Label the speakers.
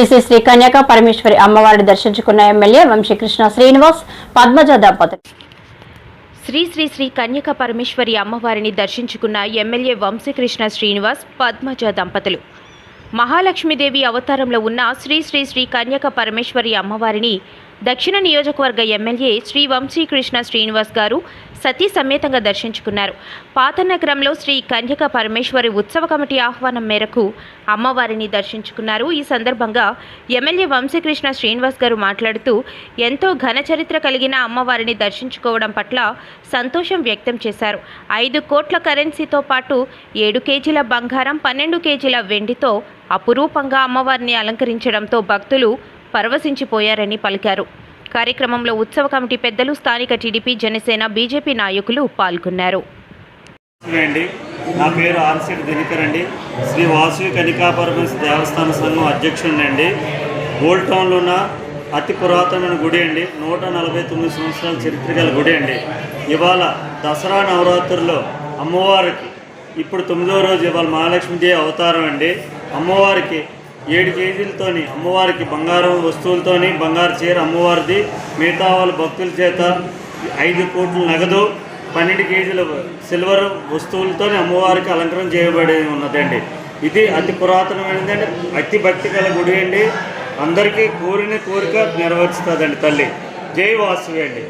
Speaker 1: శ్రీ శ్రీ శ్రీ కన్యాక పరమేశ్వరి అమ్మవారిని దర్శించుకున్న ఎమ్మెల్యే వంశీకృష్ణ శ్రీనివాస్ పద్మజ దంపతులు.
Speaker 2: శ్రీ శ్రీ శ్రీ కన్యక పరమేశ్వరి అమ్మవారిని దర్శించుకున్న ఎమ్మెల్యే వంశీకృష్ణ శ్రీనివాస్ పద్మజ దంపతులు. మహాలక్ష్మీదేవి అవతారంలో ఉన్న శ్రీ శ్రీ శ్రీ కన్యక పరమేశ్వరి అమ్మవారిని దక్షిణ నియోజకవర్గ ఎమ్మెల్యే శ్రీ వంశీకృష్ణ శ్రీనివాస్ గారు సతీ సమేతంగా దర్శించుకున్నారు. పాతనగరంలో శ్రీ కన్యక పరమేశ్వరి ఉత్సవ కమిటీ ఆహ్వానం మేరకు అమ్మవారిని దర్శించుకున్నారు. ఈ సందర్భంగా ఎమ్మెల్యే వంశీకృష్ణ శ్రీనివాస్ గారు మాట్లాడుతూ ఎంతో ఘన చరిత్ర కలిగిన అమ్మవారిని దర్శించుకోవడం పట్ల సంతోషం వ్యక్తం చేశారు. ఐదు కోట్ల కరెన్సీతో పాటు ఏడు కేజీల బంగారం పన్నెండు కేజీల వెండితో అపురూపంగా అమ్మవారిని అలంకరించడంతో భక్తులు పరవశించిపోయారని పలికారు. కార్యక్రమంలో ఉత్సవ కమిటీ పెద్దలు స్థానిక టీడీపీ జనసేన బీజేపీ నాయకులు పాల్గొన్నారు.
Speaker 3: అండి నా పేరు ఆర్సిడ్ దినకర్ అండి. శ్రీ వాసవి కనికాపరమేశ్వర దేవస్థాన సంఘం అధ్యక్షుడిని అండి ఓల్డ్ టౌన్లో ఉన్న అతి పురాతనమైన గుడి అండి. నూట నలభై తొమ్మిది సంవత్సరాల చరిత్ర గల గుడి అండి. ఇవాళ దసరా నవరాత్రుల్లో అమ్మవారికి ఇప్పుడు తొమ్మిదో రోజు ఇవాళ మహాలక్ష్మీదేవి అవతారం అండి. అమ్మవారికి ఏడు కేజీలతోని అమ్మవారికి బంగారం వస్తువులతోని బంగారు చీర అమ్మవారిది. మిగతా వాళ్ళ భక్తుల చేత ఐదు కోట్ల నగదు పన్నెండు కేజీల సిల్వర్ వస్తువులతో అమ్మవారికి అలంకరణ చేయబడి ఉన్నదండి. ఇది అతి పురాతనమైనది అండి అతి భక్తి గల గుడి అండి. అందరికీ కోరిన కోరిక నెరవేర్చుతుందండి తల్లి. జై వాసువి అండి.